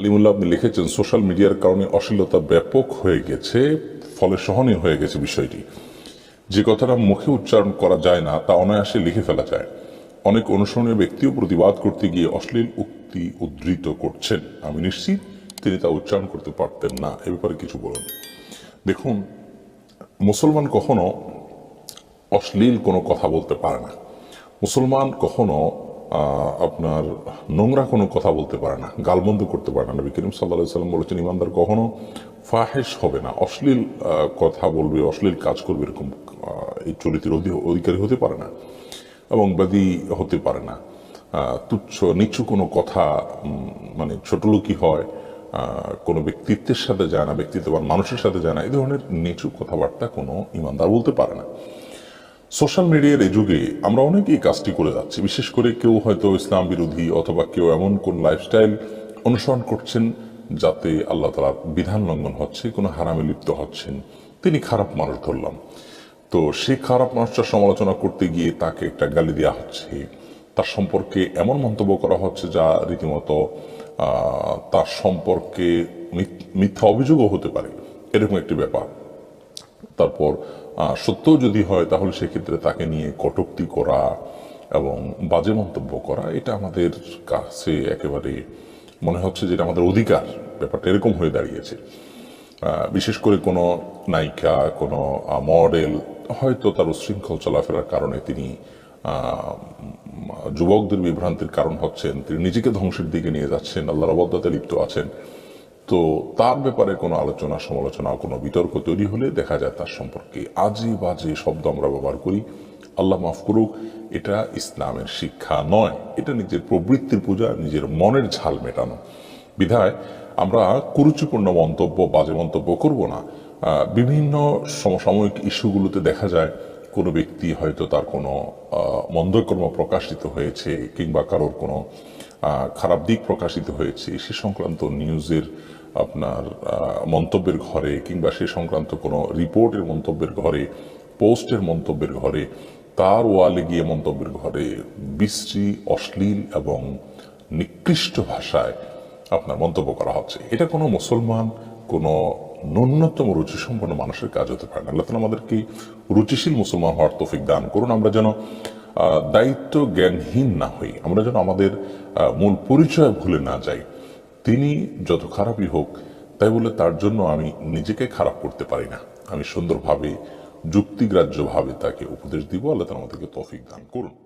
আলিমুল্লাহ আপনি লিখেছেন, সোশ্যাল মিডিয়ার কারণে অশ্লীলতা ব্যাপক হয়ে গেছে, ফলে সহনীয় হয়ে গেছে বিষয়টি। যে কথাটা মুখে উচ্চারণ করা যায় না, তা অনায়াসে লিখে ফেলা যায়। অনেক অনুসরণীয় ব্যক্তিও প্রতিবাদ করতে গিয়ে অশ্লীল উক্তি উদ্ধৃত করছেন। আমি নিশ্চিত তিনি তা উচ্চারণ করতে পারতেন না। এ ব্যাপারে কিছু বলুন। দেখুন, মুসলমান কখনো অশ্লীল কোনো কথা বলতে পারে না। মুসলমান কখনো আপনার নোংরা কোনো কথা বলতে পারে না গালবন্ধ করতে পারে না। নবী করিম সাল্লাহ সাল্লাম বলেছেন, ইমানদার কখনো ফাহেস হবে না। অশ্লীল কথা বলবে, অশ্লীল কাজ করবে এরকম এই চরিত্রের অধি- অধিকারী হতে পারে না এবং ব্যাধি হতে পারে না। তুচ্ছ নিচু কোনো কথা মানে ছোটলোকি হয় কোনো ব্যক্তিত্বের সাথে যায় না, ব্যক্তিত্ববান মানুষের সাথে যায় না। এই ধরনের নিচু কথাবার্তা কোনো ইমানদার বলতে পারে না। সোশ্যাল মিডিয়ার এই যুগে আমরা অনেকেই কাজটি করে যাচ্ছি। বিশেষ করে কেউ হয়তো ইসলাম বিরোধী অথবা কেউ এমন কোন লাইফস্টাইল অনুসরণ করছেন যাতে আল্লাহ তালার বিধান লঙ্ঘন হচ্ছে, কোনো হারামে লিপ্ত হচ্ছেন। তিনি খারাপ মানুষ ধরলাম। তো সে খারাপ মানুষটার সমালোচনা করতে গিয়ে তাকে একটা গালি দেওয়া হচ্ছে। তার সম্পর্কে এমন মন্তব্য করা হচ্ছে যা রীতিমতো তার সম্পর্কে মিথ- মিথ্যা অভিযোগও হতে পারে। এরকম একটি ব্যাপার। তারপর সত্য যদি হয়, তাহলে সেক্ষেত্রে তাকে নিয়ে কটূক্তি করা এবং বাজে মন্তব্য করা, এটা আমাদের কাছে একেবারে মনে হচ্ছে যে এটা আমাদের অধিকার। ব্যাপারটা এরকম হয়ে দাঁড়িয়েছে। বিশেষ করে কোনো নায়িকা, কোনো মডেল হয়তো তার উশৃঙ্খল চলাফেরার কারণে তিনি যুবকদের বিভ্রান্তির কারণ হচ্ছেন, তিনি নিজেকে ধ্বংসের দিকে নিয়ে যাচ্ছেন, আল্লাহর অবদ্ধতে লিপ্ত আছেন। তো তার ব্যাপারে কোনো আলোচনা, সমালোচনা কোনো বিতর্ক তৈরি হলে দেখা যায় তার সম্পর্কে আজে বাজে শব্দ আমরা ব্যবহার করি। আল্লাহ মাফ করুক, এটা ইসলামের শিক্ষা নয়। এটা নিজের প্রবৃত্তির পূজা, নিজের মনের ঝাল মেটানো। বিধায় আমরা কুরুচিপূর্ণ মন্তব্য, বাজে মন্তব্য করব না। বিভিন্ন সমসাময়িক ইস্যুগুলোতে দেখা যায় কোনো ব্যক্তি হয়তো তার কোনো মন্দকর্ম প্রকাশিত হয়েছে কিংবা কারোর কোনো খারাপ দিক প্রকাশিত হয়েছে, সে সংক্রান্ত নিউজের আপনার মন্তব্যের ঘরে কিংবা সে সংক্রান্ত কোনো রিপোর্টের মন্তব্যের ঘরে, পোস্টের মন্তব্যের ঘরে, তার ওয়ালে গিয়ে মন্তব্যের ঘরে বিশ্রী, অশ্লীল এবং নিকৃষ্ট ভাষায় আপনার মন্তব্য করা হচ্ছে। এটা কোনো মুসলমান, কোনো ন্যূনতম রুচিসম্পন্ন মানুষের কাজ হতে পারে না। আল্লাহ আমাদেরকে রুচিশীল মুসলমান হওয়ার তৌফিক দান করুন। আমরা যেন দায়িত্ব জ্ঞানহীন না হই। আমরা যেন আমাদের মূল পরিচয় ভুলে না যাই। তিনি যত খারাপই হোক, তাই বলে তার জন্য আমি নিজেকে খারাপ করতে পারি না। আমি সুন্দরভাবে, যুক্তিগ্রাহ্যভাবে তাকে উপদেশ দিব। আল্লাহ তার আমাদেরকে তফিক দান করুন।